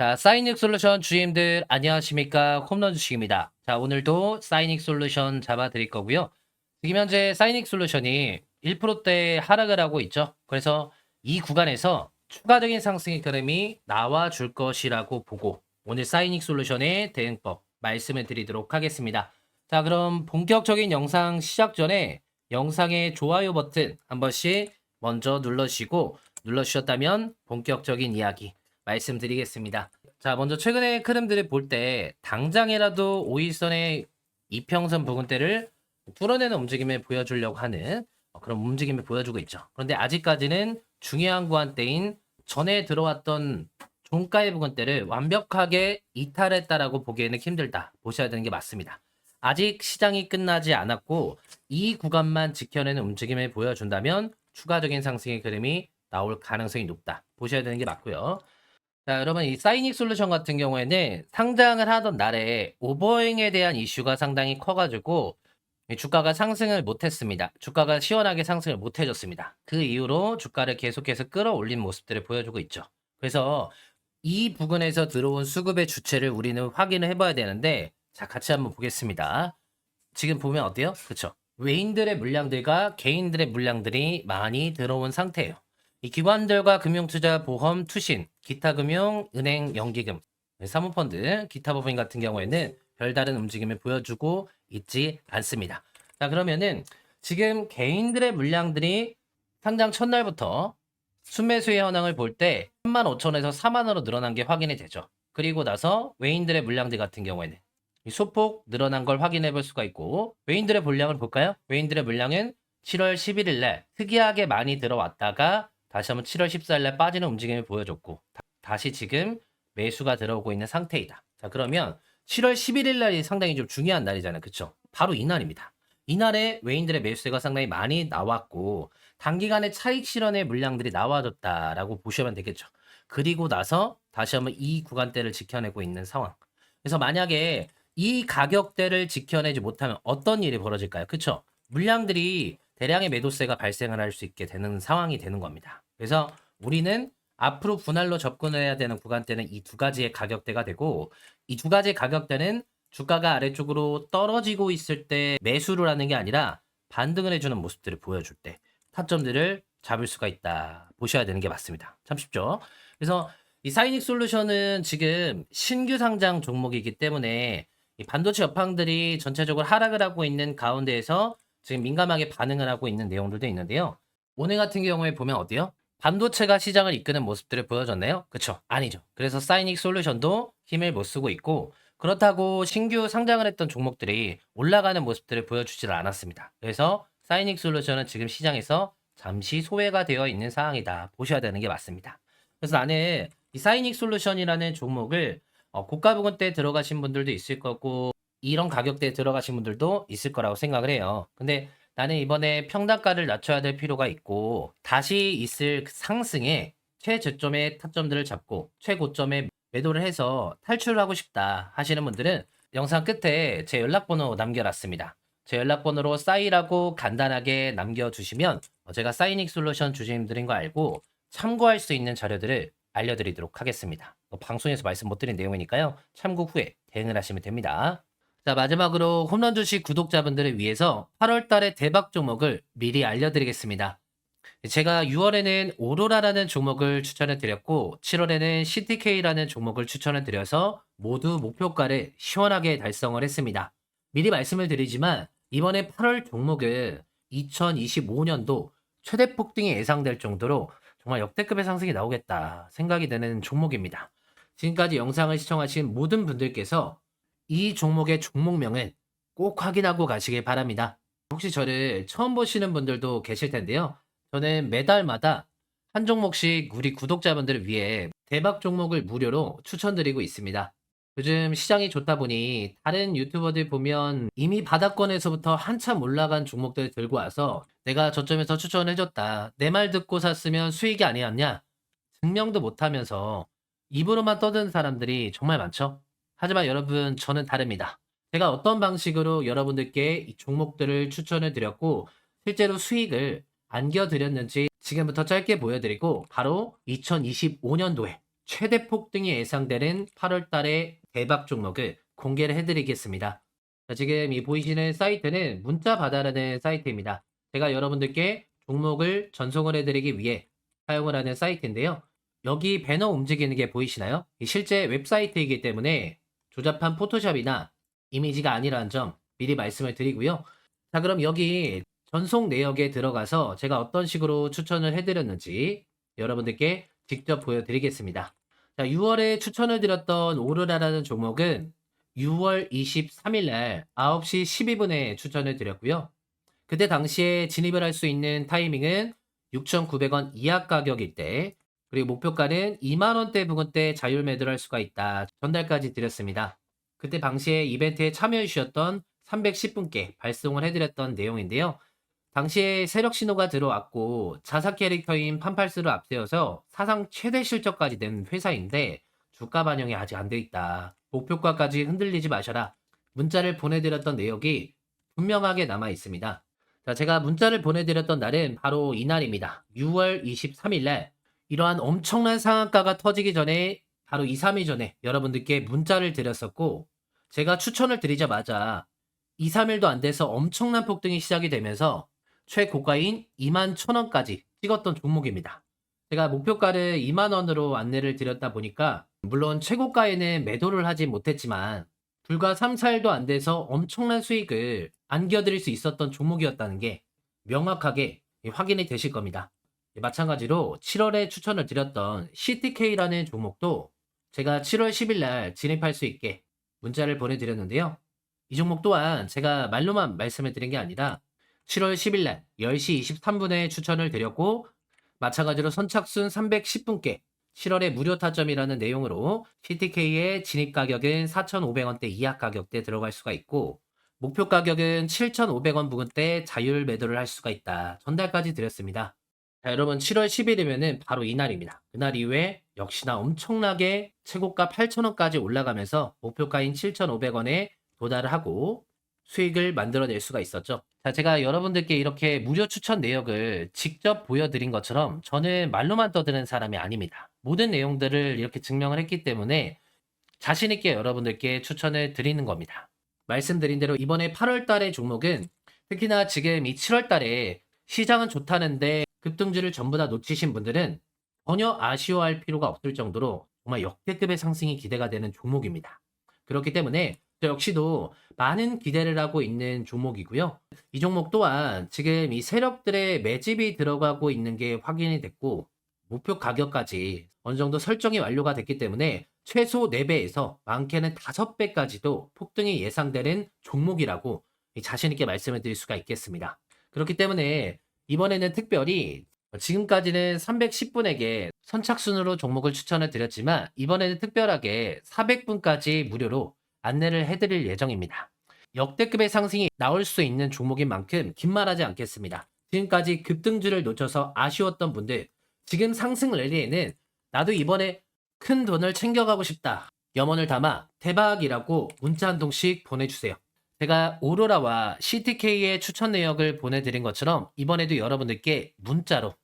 자, 사이닉 솔루션 주임들 안녕하십니까? 홈런 주식입니다. 자, 오늘도 사이닉 솔루션 잡아 드릴 거고요. 지금 현재 사이닉 솔루션이 1%대 하락을 하고 있죠. 그래서 이 구간에서 추가적인 상승의 흐름이 나와 줄 것이라고 보고 오늘 사이닉 솔루션의 대응법 말씀을 드리도록 하겠습니다. 자, 그럼 본격적인 영상 시작 전에 영상의 좋아요 버튼 한 번씩 먼저 눌러주시고 눌러주셨다면 본격적인 이야기 말씀드리겠습니다. 자, 먼저 최근의 흐름들을 볼 때 당장이라도 5일선의 이평선 부근대를 뚫어내는 움직임을 보여주려고 하는 어, 그런 움직임을 보여주고 있죠. 그런데 아직까지는 중요한 구간대인 전에 들어왔던 종가의 부근대를 완벽하게 이탈했다라고 보기에는 힘들다. 보셔야 되는 게 맞습니다. 아직 시장이 끝나지 않았고 이 구간만 지켜내는 움직임을 보여준다면 추가적인 상승의 그림이 나올 가능성이 높다. 보셔야 되는 게 맞고요. 자, 여러분 이 사이닉 솔루션 같은 경우에는 상장을 하던 날에 오버행에 대한 이슈가 상당히 커가지고 이 주가가 상승을 못했습니다. 주가가 시원하게 상승을 못해줬습니다. 그 이후로 주가를 계속해서 끌어올린 모습들을 보여주고 있죠. 그래서 이 부근에서 들어온 수급의 주체를 우리는 확인을 해봐야 되는데 자 같이 한번 보겠습니다. 지금 보면 어때요? 그렇죠? 외인들의 물량들과 개인들의 물량들이 많이 들어온 상태예요. 이 기관들과 금융투자, 보험, 투신, 기타 금융, 은행, 연기금, 사모펀드, 기타 법인 같은 경우에는 별다른 움직임을 보여주고 있지 않습니다. 자, 그러면은 지금 개인들의 물량들이 상장 첫날부터 순매수의 현황을 볼 때 3만 5천에서 4만으로 늘어난 게 확인이 되죠. 그리고 나서 외인들의 물량들 같은 경우에는 이 소폭 늘어난 걸 확인해 볼 수가 있고 외인들의 물량을 볼까요? 외인들의 물량은 7월 11일 날 특이하게 많이 들어왔다가 다시 한번 7월 14일 날 빠지는 움직임을 보여줬고 다, 시 지금 매수가 들어오고 있는 상태이다. 자 그러면 7월 11일 날이 상당히 좀 중요한 날이잖아요. 그쵸? 바로 이 날입니다. 이날에 외인들의 매수세가 상당히 많이 나왔고 단기간에 차익 실현의 물량들이 나와줬다라고 보시면 되겠죠. 그리고 나서 다시 한번 이 구간대를 지켜내고 있는 상황. 그래서 만약에 이 가격대를 지켜내지 못하면 어떤 일이 벌어질까요? 그쵸? 물량들이 대량의 매도세가 발생을 할 수 있게 되는 상황이 되는 겁니다. 그래서 우리는 앞으로 분할로 접근해야 되는 구간대는 이 두 가지의 가격대가 되고 이 두 가지의 가격대는 주가가 아래쪽으로 떨어지고 있을 때 매수를 하는 게 아니라 반등을 해주는 모습들을 보여줄 때 타점들을 잡을 수가 있다. 보셔야 되는 게 맞습니다. 참 쉽죠? 그래서 이 사이닉 솔루션은 지금 신규 상장 종목이기 때문에 이 반도체 여팡들이 전체적으로 하락을 하고 있는 가운데에서 지금 민감하게 반응을 하고 있는 내용들도 있는데요. 오늘 같은 경우에 보면 어때요? 반도체가 시장을 이끄는 모습들을 보여줬나요? 그쵸? 아니죠. 그래서 사이닉 솔루션도 힘을 못 쓰고 있고 그렇다고 신규 상장을 했던 종목들이 올라가는 모습들을 보여주질 않았습니다. 그래서 사이닉 솔루션은 지금 시장에서 잠시 소외가 되어 있는 상황이다. 보셔야 되는 게 맞습니다. 그래서 나는 이 사이닉 솔루션이라는 종목을 어, 고가 부근대에 들어가신 분들도 있을 거고 이런 가격대에 들어가신 분들도 있을 거라고 생각을 해요. 근데 나는 이번에 평단가를 낮춰야 될 필요가 있고 다시 있을 상승에 최저점의 타점들을 잡고 최고점에 매도를 해서 탈출하고 싶다 하시는 분들은 영상 끝에 제 연락번호 남겨놨습니다. 제 연락번호로 사이라고 간단하게 남겨주시면 제가 사이닉 솔루션 주주님들인 거 알고 참고할 수 있는 자료들을 알려드리도록 하겠습니다. 뭐 방송에서 말씀 못 드린 내용이니까요. 참고 후에 대응을 하시면 됩니다. 자, 마지막으로 홈런 주식 구독자분들을 위해서 8월 달에 대박 종목을 미리 알려드리겠습니다. 제가 6월에는 오로라라는 종목을 추천해 드렸고 7월에는 CTK라는 종목을 추천해 드려서 모두 목표가를 시원하게 달성을 했습니다. 미리 말씀을 드리지만 이번에 8월 종목은 2025년도 최대 폭등이 예상될 정도로 정말 역대급의 상승이 나오겠다 생각이 되는 종목입니다. 지금까지 영상을 시청하신 모든 분들께서 이 종목의 종목명을 꼭 확인하고 가시길 바랍니다. 혹시 저를 처음 보시는 분들도 계실 텐데요. 저는 매달마다 한 종목씩 우리 구독자분들을 위해 대박 종목을 무료로 추천드리고 있습니다. 요즘 시장이 좋다 보니 다른 유튜버들 보면 이미 바닥권에서부터 한참 올라간 종목들 들고 와서 내가 저점에서 추천해줬다. 내 말 듣고 샀으면 수익이 아니었냐? 증명도 못하면서 입으로만 떠드는 사람들이 정말 많죠. 하지만 여러분 저는 다릅니다. 제가 어떤 방식으로 여러분들께 이 종목들을 추천해 드렸고 실제로 수익을 안겨드렸는지 지금부터 짧게 보여드리고 바로 2025년도에 최대 폭등이 예상되는 8월 달의 대박 종목을 공개를 해드리겠습니다. 자, 지금 이 보이시는 사이트는 문자 받아라는 사이트입니다. 제가 여러분들께 종목을 전송을 해드리기 위해 사용을 하는 사이트인데요. 여기 배너 움직이는 게 보이시나요? 이 실제 웹사이트이기 때문에 조잡한 포토샵이나 이미지가 아니라는 점 미리 말씀을 드리고요. 자, 그럼 여기 전송 내역에 들어가서 제가 어떤 식으로 추천을 해드렸는지 여러분들께 직접 보여드리겠습니다. 자, 6월에 추천을 드렸던 오로라라는 종목은 6월 23일 날 9시 12분에 추천을 드렸고요. 그때 당시에 진입을 할 수 있는 타이밍은 6,900원 이하 가격일 때, 그리고 목표가는 2만원대 부근대 자율 매도를 할 수가 있다. 전달까지 드렸습니다. 그때 당시에 이벤트에 참여해 주셨던 310분께 발송을 해드렸던 내용인데요. 당시에 세력 신호가 들어왔고 자사 캐릭터인 판팔스를 앞세워서 사상 최대 실적까지 낸 회사인데 주가 반영이 아직 안 돼 있다. 목표가까지 흔들리지 마셔라. 문자를 보내드렸던 내역이 분명하게 남아 있습니다. 자, 제가 문자를 보내드렸던 날은 바로 이날입니다. 6월 23일 날 이러한 엄청난 상한가가 터지기 전에 바로 2, 3일 전에 여러분들께 문자를 드렸었고 제가 추천을 드리자마자 2, 3일도 안 돼서 엄청난 폭등이 시작이 되면서 최고가인 2만 1000원까지 찍었던 종목입니다. 제가 목표가를 2만 원으로 안내를 드렸다 보니까 물론 최고가에는 매도를 하지 못했지만 불과 3, 4일도 안 돼서 엄청난 수익을 안겨드릴 수 있었던 종목이었다는 게 명확하게 확인이 되실 겁니다. 마찬가지로 7월에 추천을 드렸던 CTK라는 종목도 제가 7월 10일 날 진입할 수 있게 문자를 보내드렸는데요. 이 종목 또한 제가 말로만 말씀을 드린 게 아니라 7월 10일 날 10시 23분에 추천을 드렸고 마찬가지로 선착순 310분께 7월에 무료 타점이라는 내용으로 CTK의 진입 가격은 4,500원대 이하 가격대 들어갈 수가 있고 목표 가격은 7,500원 부근대 자율 매도를 할 수가 있다. 전달까지 드렸습니다. 자, 여러분 7월 10일이면은 바로 이날입니다. 그날 이후에 역시나 엄청나게 최고가 8,000원까지 올라가면서 목표가인 7,500원에 도달을 하고 수익을 만들어낼 수가 있었죠. 자, 제가 여러분들께 이렇게 무료 추천 내역을 직접 보여드린 것처럼 저는 말로만 떠드는 사람이 아닙니다. 모든 내용들을 이렇게 증명을 했기 때문에 자신있게 여러분들께 추천을 드리는 겁니다. 말씀드린 대로 이번에 8월 달의 종목은 특히나 지금 이 7월 달에 시장은 좋다는데 급등주를 전부 다 놓치신 분들은 전혀 아쉬워할 필요가 없을 정도로 정말 역대급의 상승이 기대가 되는 종목입니다. 그렇기 때문에 저 역시도 많은 기대를 하고 있는 종목이고요. 이 종목 또한 지금 이 세력들의 매집이 들어가고 있는 게 확인이 됐고 목표 가격까지 어느 정도 설정이 완료가 됐기 때문에 최소 4배에서 많게는 5배까지도 폭등이 예상되는 종목이라고 자신있게 말씀을 드릴 수가 있겠습니다. 그렇기 때문에 이번에는 특별히 지금까지는 310분에게 선착순으로 종목을 추천을 드렸지만 이번에는 특별하게 400분까지 무료로 안내를 해드릴 예정입니다. 역대급의 상승이 나올 수 있는 종목인 만큼 긴말하지 않겠습니다. 지금까지 급등주를 놓쳐서 아쉬웠던 분들 지금 상승 랠리에는 나도 이번에 큰 돈을 챙겨가고 싶다. 염원을 담아 대박이라고 문자 한 통씩 보내주세요. 제가 오로라와 CTK의 추천 내역을 보내드린 것처럼 이번에도 여러분들께 문자로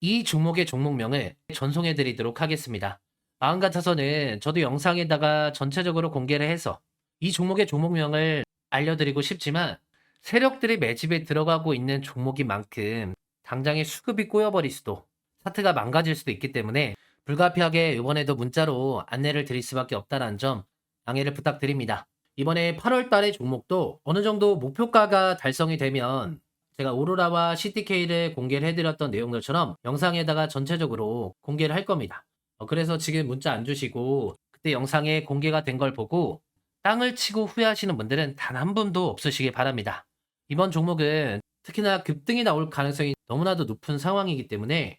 이 종목의 종목명을 전송해 드리도록 하겠습니다. 마음 같아서는 저도 영상에다가 전체적으로 공개를 해서 이 종목의 종목명을 알려드리고 싶지만 세력들이 매집에 들어가고 있는 종목인 만큼 당장에 수급이 꼬여버릴 수도 차트가 망가질 수도 있기 때문에 불가피하게 이번에도 문자로 안내를 드릴 수밖에 없다는 점 양해를 부탁드립니다. 이번에 8월 달의 종목도 어느 정도 목표가가 달성이 되면 제가 오로라와 CTK를 공개를 해드렸던 내용들처럼 영상에다가 전체적으로 공개를 할 겁니다. 어, 그래서 지금 문자 안 주시고 그때 영상에 공개가 된 걸 보고 땅을 치고 후회하시는 분들은 단 한 분도 없으시길 바랍니다. 이번 종목은 특히나 급등이 나올 가능성이 너무나도 높은 상황이기 때문에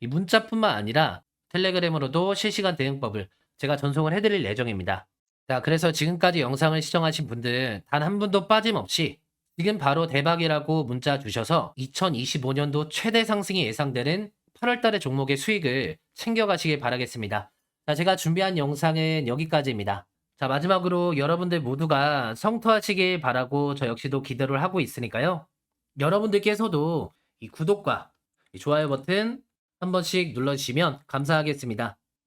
이 문자뿐만 아니라 텔레그램으로도 실시간 대응법을 제가 전송을 해드릴 예정입니다. 자, 그래서 지금까지 영상을 시청하신 분들 단 한 분도 빠짐없이 지금 바로 대박이라고 문자 주셔서 2025년도 최대 상승이 예상되는 8월 달의 종목의 수익을 챙겨가시길 바라겠습니다. 자, 제가 준비한 영상은 여기까지입니다. 자, 마지막으로 여러분들 모두가 성투하시길 바라고 저 역시도 기대를 하고 있으니까요. 여러분들께서도 이 구독과 이 좋아요 버튼 한 번씩 눌러주시면 감사하겠습니다.